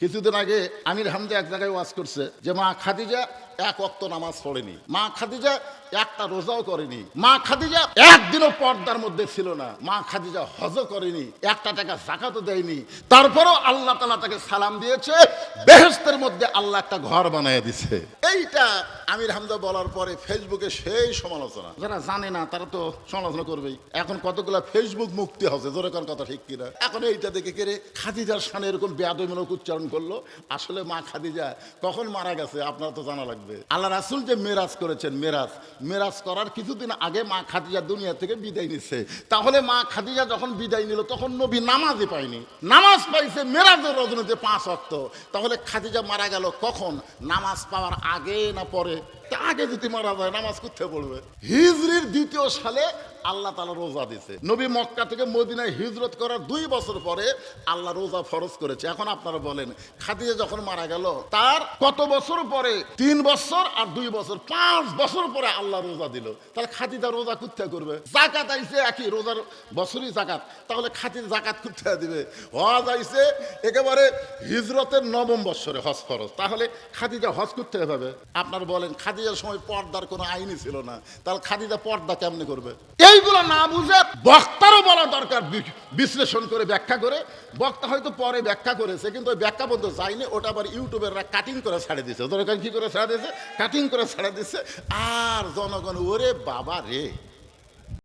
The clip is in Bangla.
কিছুদিন আগে আমির হামদা এক জায়গায় ওয়াজ করছে যে মা খাদিজা এক অক্ত নামাজ পড়েনি। মা খাদিজা একটা রোজাও করেনি। মা খাদিজা একদিনও পর্দার মধ্যে ছিল না। মা খাদিজা হজও করেনি, একটা টাকা জাকাতও দেয়নি। তারপরও আল্লাহ তালা তাকে সালাম দিয়েছে বেহেস্তের মধ্যে আল্লাহ একটা ঘর বানিয়ে দিছে এইটা আমির হামদা বলার পরে ফেসবুকে সেই সমালোচনা। যারা জানে না, তারা তো সমালোচনা করবেই। এখন কতগুলো ফেসবুক মুক্তি হচ্ছে জোরে কোন কথা ঠিক কিনা? এখন এইটা দেখে কেড়ে খাদিজার সামনে এরকম বেয়াদমূলক উচ্চারণ করল। আসলে মা খাদিজা কখন মারা গেছে, আপনার তো জানা লাগবে। আল্লাহ রাসুল যে মেরাজ করেছেন, মেরাজ মেরাজ করার কিছুদিন আগে মা খাদিজা দুনিয়া থেকে বিদায় নিছে। তাহলে মা খাদিজা যখন বিদায় নিল, তখন নবী নামাজই পায়নি। নামাজ পাইছে মেরাজের রজনীতে পাঁচ অক্ত তাহলে খাদিজা মারা গেল কখন? নামাজ পাওয়ার আগে না পরে? তা আগে যদি মারা যায়, নামাজ করতে পড়বে? হিজরির দ্বিতীয় সালে আল্লাহ তালা রোজা দিছে। নবী মক্কা থেকে মদিনায় হিজরত করার দুই বছর পরে আল্লাহ রোজা ফরজ করেছে। এখন আপনারা বলেন, খাদিজা যখন মারা গেল, তার কত বছর পরে? তিন বছর আর দুই বছর, পাঁচ বছর পরে আল্লাহ রোজা দিল। তাহলে খাদিজা রোজা করতে করবে? জাকাত আইছে একই, রোজার বছরই জাকাত। তাহলে খাতির জাকাত করতে দিবে? হজ আইছে একেবারে হিজরতের নবম বৎসরে হজ ফরজ। তাহলে খাদিজা হজ করতে হবে আপনার বলেন, খাদিজার সময় পর্দার কোনো আইনই ছিল না। তাহলে খাদিজা পর্দা কেমনে করবে? এইগুলো না বুঝে বক্তারও বলা দরকার বিশ্লেষণ করে ব্যাখ্যা করে। বক্তা হয়তো পরে ব্যাখ্যা করেছে, কিন্তু ওই ব্যাখ্যা বলতে যায়নি। ওটা আবার ইউটিউবেররা কাটিং করে ছাড়ে দিয়েছে। দরকার কি করে ছাড়া দিয়েছে? কাটিং করে ছাড়া দিচ্ছে আর জনগণ, ওরে বাবা রে!